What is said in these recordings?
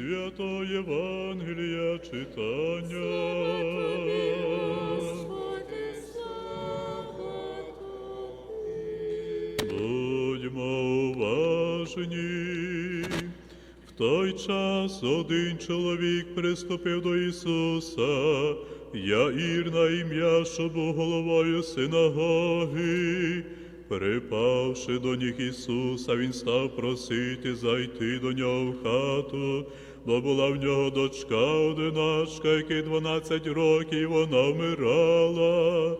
Свято Євангелія читання. Господи, Будьмо уважні. В той час один чоловік приступив до Ісуса, Яїр на ім'я, що був головою синагоги. Припавши до ніг Ісуса, він став просити зайти до нього в хату, бо була в нього дочка одиначка, якій 12 років вона вмирала.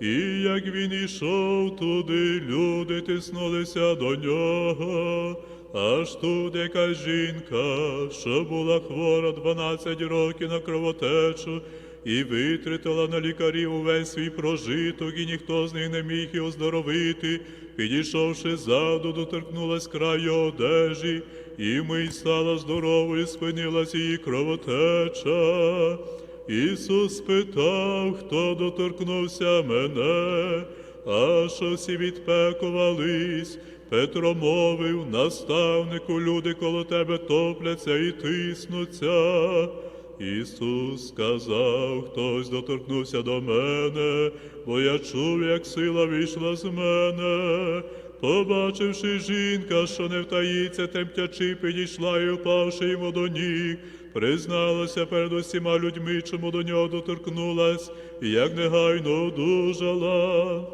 І як він ішов туди, люди тиснулися до нього. Аж тут якась жінка, що була хвора 12 років на кровотечу, і витратила на лікарів увесь свій прожиток, і ніхто з них не міг її оздоровити. Підійшовши ззаду, доторкнулась краю одежі, і ми стала здоровою, спинилась її кровотеча. Ісус спитав, хто доторкнувся мене, а що всі відпекувались. Петро мовив, наставнику, люди коло тебе топляться і тиснуться. Ісус сказав, хтось доторкнувся до мене, бо я чув, як сила вийшла з мене. Побачивши жінка, що не втаїться, темтячи, підійшла і впавши йому до ніг, призналася перед усіма людьми, чому до нього доторкнулась, і як негайно одужала.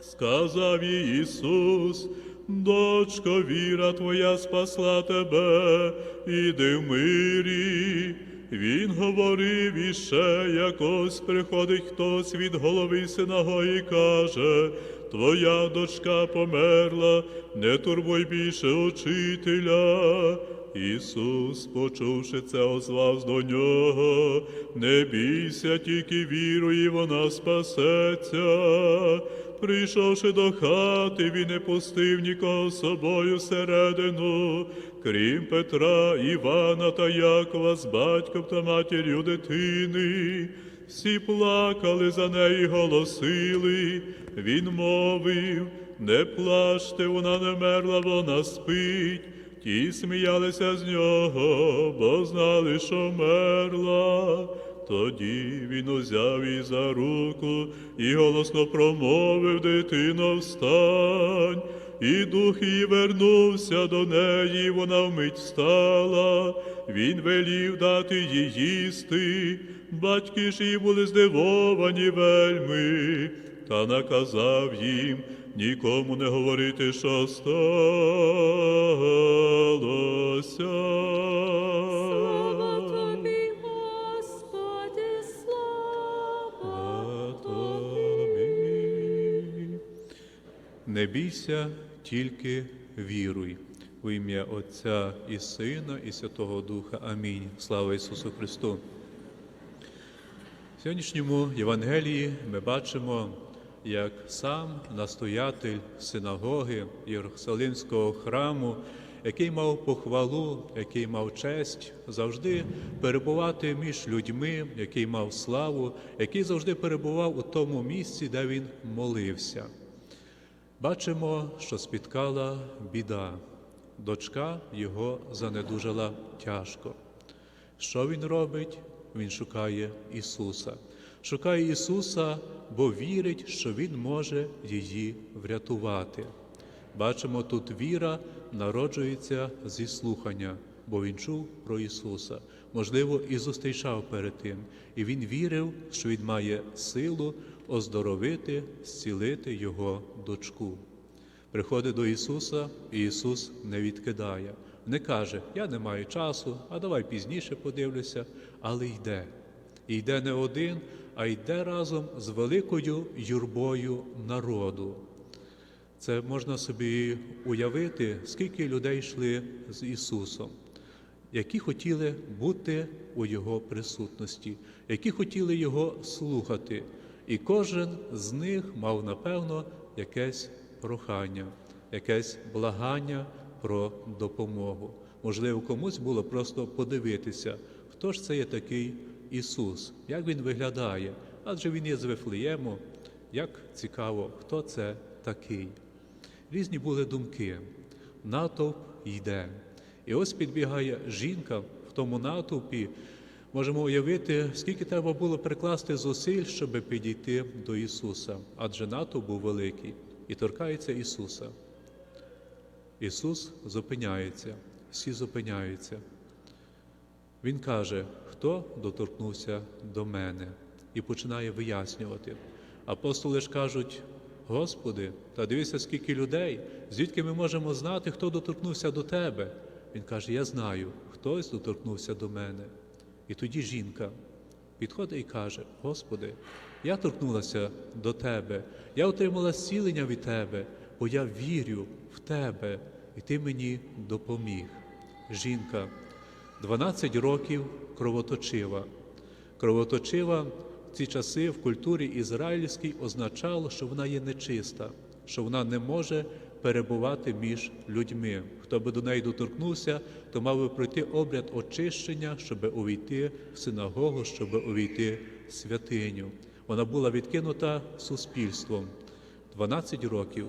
Сказав їй Ісус, дочко, віра твоя спасла тебе, іди в мирі. Він говорив іще, якось приходить хтось від голови синагоги і каже, Твоя дочка померла, не турбуй більше учителя. Ісус, почувши це, озвав до нього, не бійся, тільки віруй, і вона спасеться. Прийшовши до хати, він не пустив нікого з собою всередину, крім Петра, Івана та Якова з батьком та матір'ю дитини. Всі плакали за неї, голосили. Він мовив, не плачте, вона не мерла, вона спить. Ті сміялися з нього, бо знали, що мерла. Тоді він узяв її за руку і голосно промовив дитино, встань. І дух її вернувся до неї, вона вмить встала. Він велів дати їй їсти. Батьки ж її були здивовані вельми, та наказав їм нікому не говорити, що сталося. Не бійся, тільки віруй. В ім'я Отця і Сина, і Святого Духа. Амінь. Слава Ісусу Христу. Сьогоднішньому Євангелії ми бачимо, як сам настоятель синагоги Єрусалимського храму, який мав похвалу, який мав честь, завжди перебувати між людьми, який мав славу, який завжди перебував у тому місці, де він молився. Бачимо, що спіткала біда. Дочка його занедужала тяжко. Що він робить? Він шукає Ісуса. Шукає Ісуса, бо вірить, що Він може її врятувати. Бачимо, тут віра народжується зі слухання, бо він чув про Ісуса. Можливо, і зустрічав перед тим. І він вірив, що Він має силу оздоровити, зцілити його дочку. Приходить до Ісуса, і Ісус не відкидає. Не каже, я не маю часу, а давай пізніше подивлюся, але йде. І йде не один, а йде разом з великою юрбою народу. Це можна собі уявити, скільки людей йшли з Ісусом, які хотіли бути у Його присутності, які хотіли Його слухати. І кожен з них мав, напевно, якесь прохання, якесь благання про допомогу. Можливо, комусь було просто подивитися, хто ж це є такий Ісус, як Він виглядає, адже Він є з Вифлеєму, як цікаво, хто це такий. Різні були думки. Натовп йде. І ось підбігає жінка в тому натовпі, можемо уявити, скільки треба було прикласти зусиль, щоб підійти до Ісуса, адже натовп був великий і торкається Ісуса. Ісус зупиняється, всі зупиняються. Він каже, хто доторкнувся до мене, і починає вияснювати. Апостоли ж кажуть: Господи, та дивися, скільки людей, звідки ми можемо знати, хто доторкнувся до тебе? Він каже: Я знаю, хтось доторкнувся до мене. І тоді жінка підходить і каже: Господи, я торкнулася до Тебе, я отримала зцілення від Тебе, бо я вірю в Тебе, і Ти мені допоміг. Жінка 12 років кровоточива. Кровоточива в ці часи в культурі ізраїльській означало, що вона є нечиста, що вона не може перебувати між людьми. Хто би до неї доторкнувся, то мав би пройти обряд очищення, щоб увійти в синагогу, щоб увійти в святиню. Вона була відкинута суспільством 12 років.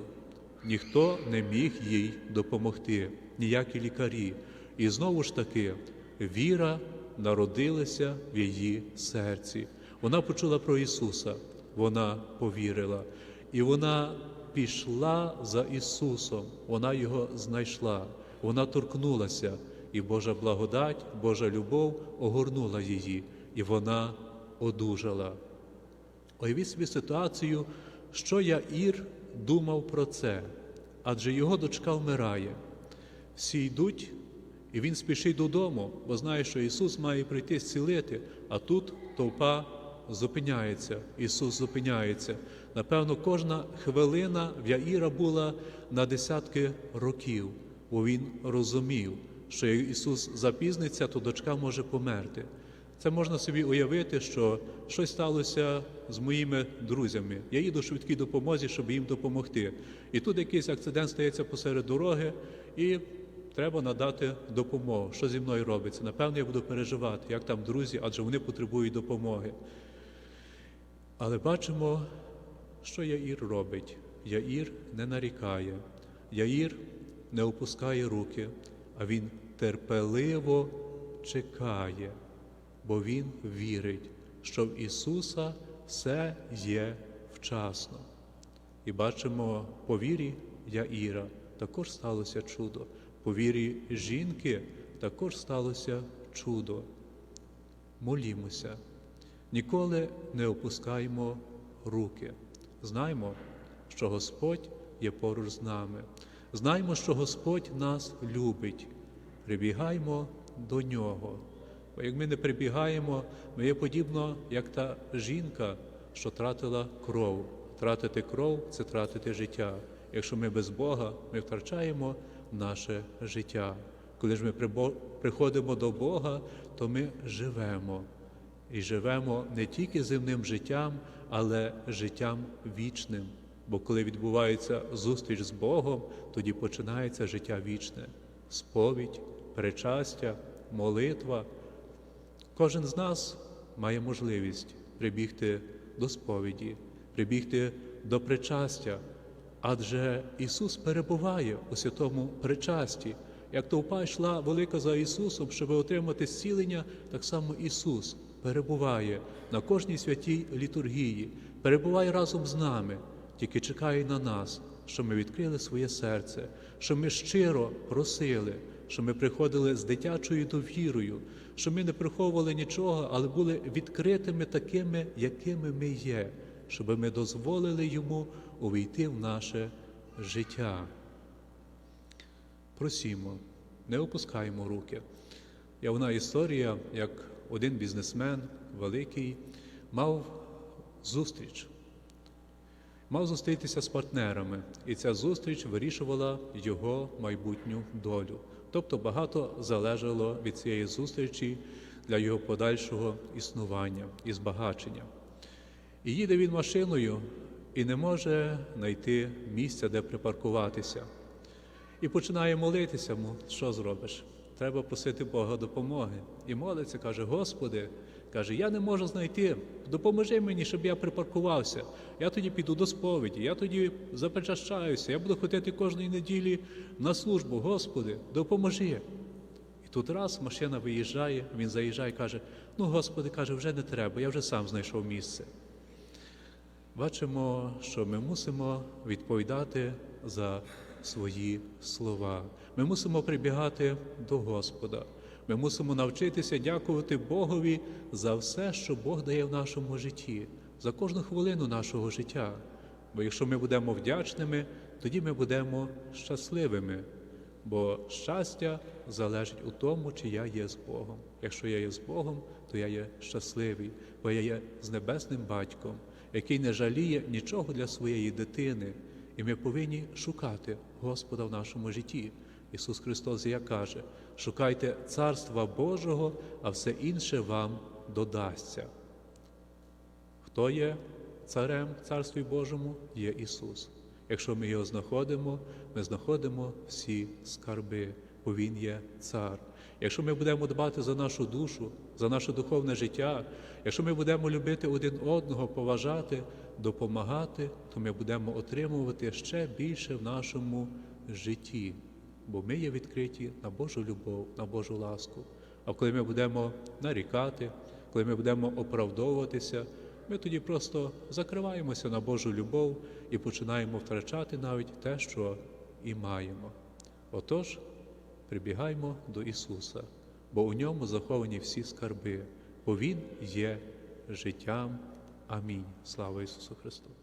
Ніхто не міг їй допомогти, ніякі лікарі. І знову ж таки, віра народилася в її серці. Вона почула про Ісуса, вона повірила, і вона пішла за Ісусом, вона його знайшла, вона торкнулася, і Божа благодать, Божа любов огорнула її, і вона одужала. Уявіть собі ситуацію, що Яїр думав про це, адже його дочка вмирає. Всі йдуть, і він спішить додому, бо знає, що Ісус має прийти зцілити, а тут товпа зупиняється. Ісус зупиняється. Напевно, кожна хвилина в Яїра була на десятки років, бо він розумів, що Ісус запізниться, то дочка може померти. Це можна собі уявити, що щось сталося з моїми друзями. Я їду швидкій допомозі, щоб їм допомогти. І тут якийсь акцидент стається посеред дороги, і треба надати допомогу. Що зі мною робиться? Напевно, я буду переживати, як там друзі, адже вони потребують допомоги. Але бачимо, що Яїр робить. Яїр не нарікає, Яїр не опускає руки, а він терпеливо чекає, бо він вірить, що в Ісуса все є вчасно. І бачимо, по вірі Яїра також сталося чудо. По вірі жінки також сталося чудо. Молімося. Ніколи не опускаймо руки. Знаймо, що Господь є поруч з нами. Знаймо, що Господь нас любить. Прибігаймо до Нього. Бо як ми не прибігаємо, ми є подібно, як та жінка, що тратила кров. Тратити кров це тратити життя. Якщо ми без Бога, ми втрачаємо наше життя. Коли ж ми приходимо до Бога, то ми живемо. І живемо не тільки земним життям, але життям вічним. Бо коли відбувається зустріч з Богом, тоді починається життя вічне, сповідь, причастя, молитва. Кожен з нас має можливість прибігти до сповіді, прибігти до причастя, адже Ісус перебуває у святому причасті. Як товпа йшла велика за Ісусом, щоб отримати зцілення, так само Ісус перебуває на кожній святій літургії, перебуває разом з нами, тільки чекає на нас, щоб ми відкрили своє серце, щоб ми щиро просили, щоб ми приходили з дитячою довірою, щоб ми не приховували нічого, але були відкритими такими, якими ми є, щоб ми дозволили йому увійти в наше життя. Просімо, не опускаємо руки. Є одна історія, як один бізнесмен великий мав зустріч. Мав зустрітися з партнерами, і ця зустріч вирішувала його майбутню долю. Тобто багато залежало від цієї зустрічі для його подальшого існування і збагачення. І їде він машиною і не може знайти місця, де припаркуватися. І починає молитися що зробиш? Треба просити Бога допомоги. І молиться, каже: Господи, каже, я не можу знайти. Допоможи мені, щоб я припаркувався. Я тоді піду до сповіді, я тоді запечащаюся, я буду ходити кожної неділі на службу. Господи, допоможи. І тут раз машина виїжджає, він заїжджає і каже: Ну, Господи, каже, вже не треба, я вже сам знайшов місце. Бачимо, що ми мусимо відповідати за свої слова. Ми мусимо прибігати до Господа. Ми мусимо навчитися дякувати Богові за все, що Бог дає в нашому житті, за кожну хвилину нашого життя. Бо якщо ми будемо вдячними, тоді ми будемо щасливими. Бо щастя залежить у тому, чи я є з Богом. Якщо я є з Богом, то я є щасливий, бо я є з небесним батьком, який не жаліє нічого для своєї дитини. І ми повинні шукати Господа в нашому житті. Ісус Христос як каже: шукайте Царства Божого, а все інше вам додасться. Хто є царем Царстві Божому? Є Ісус. Якщо ми його знаходимо, ми знаходимо всі скарби, бо Він є цар. Якщо ми будемо дбати за нашу душу, за наше духовне життя, якщо ми будемо любити один одного, поважати, допомагати, то ми будемо отримувати ще більше в нашому житті, бо ми є відкриті на Божу любов, на Божу ласку. А коли ми будемо нарікати, коли ми будемо оправдовуватися, ми тоді просто закриваємося на Божу любов і починаємо втрачати навіть те, що і маємо. Отож, прибігаймо до Ісуса, бо у ньому заховані всі скарби, бо Він є життям. Амінь. Слава Ісусу Христу!